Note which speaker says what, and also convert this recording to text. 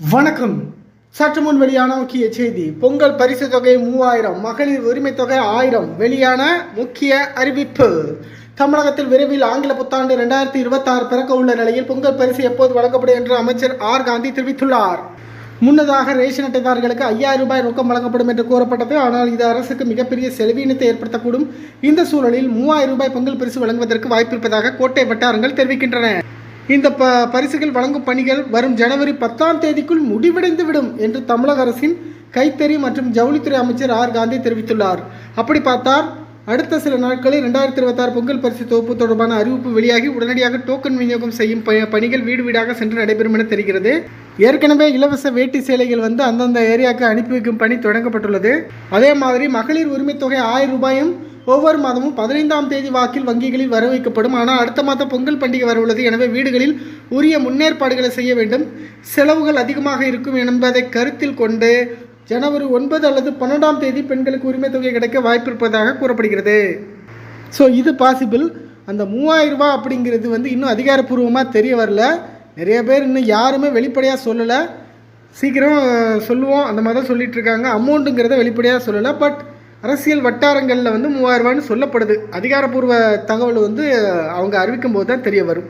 Speaker 1: வணக்கம். சற்று முன் வெளியான முக்கிய செய்தி. பொங்கல் பரிசு தொகை மூவாயிரம் மகளிர் உரிமை தொகை ஆயிரம். வெளியான முக்கிய அறிவிப்பு. தமிழகத்தில் விரைவில் ஆங்கில புத்தாண்டு இரண்டாயிரத்தி இருபத்தாறு பிறக்க உள்ள நிலையில் பொங்கல் பரிசு எப்போது வழங்கப்படும் என்று அமைச்சர் ஆர். காந்தி தெரிவித்துள்ளார். முன்னதாக ரேஷன் அட்டைதாரர்களுக்கு ஐயாயிரம் ரூபாய் ரொக்கம் வழங்கப்படும் என்று கூறப்பட்டது. ஆனால் இது அரசுக்கு மிகப்பெரிய செலவீனத்தை ஏற்படுத்தக்கூடும். இந்த சூழலில் மூவாயிரம் ரூபாய் பொங்கல் பரிசு வழங்குவதற்கு வாய்ப்பிருப்பதாக கோட்டை வட்டாரங்கள் தெரிவிக்கின்றன. இந்த ப பரிசுகள் வழங்கும் பணிகள் வரும் ஜனவரி பத்தாம் தேதிக்குள் முடிவடைந்துவிடும் என்று தமிழக அரசின் கைத்தறி மற்றும் ஜவுளித்துறை அமைச்சர் ஆர். காந்தி தெரிவித்துள்ளார். அப்படி பார்த்தால் அடுத்த சில நாட்களில் ரெண்டாயிரத்தி இருபத்தாறு பொங்கல் பரிசு தொகுப்பு தொடர்பான அறிவிப்பு வெளியாகி உடனடியாக டோக்கன் விநியோகம் செய்யும் ப- பணிகள் வீடு வீடாக சென்று நடைபெறும் என தெரிகிறது. ஏற்கனவே இலவச வேட்டி சேலைகள் வந்து அந்தந்த ஏரியாவுக்கு அனுப்பி வைக்கும் பணி தொடங்கப்பட்டுள்ளது. அதே மாதிரி மகளிர் உரிமைத் தொகை ஆயிரம் ரூபாயும் ஒவ்வொரு மாதமும் பதினைந்தாம் தேதி வாக்கில் வங்கிகளில் வர வைக்கப்படும். ஆனால் அடுத்த மாதம் பொங்கல் பண்டிகை வரவுள்ளது எனவே வீடுகளில் உரிய முன்னேற்பாடுகளை செய்ய வேண்டும். செலவுகள் அதிகமாக இருக்கும் என்பதை கருத்தில் கொண்டு ஜனவரி ஒன்பது அல்லது பன்னெண்டாம் தேதி பெண்களுக்கு உரிமை தொகை கிடைக்க வாய்ப்பிருப்பதாக கூறப்படுகிறது. ஸோ இது பாசிபிள் அந்த மூவாயிரம் ரூபாய் அப்படிங்கிறது வந்து இன்னும் அதிகாரப்பூர்வமாக தெரிய வரல. நிறைய பேர் இன்னும் யாருமே வெளிப்படையாக சொல்லலை. சீக்கிரம் சொல்லுவோம். அந்த மாதிரி தான் சொல்லிகிட்ருக்காங்க அமௌண்ட்டுங்கிறத வெளிப்படையாக சொல்லலை. பட் அரசியல் வட்டாரங்களில் வந்து மூவாயிரம் ரூபான்னு சொல்லப்படுது. அதிகாரப்பூர்வ தகவல் வந்து அவங்க அறிவிக்கும் போது தான் தெரிய வரும்.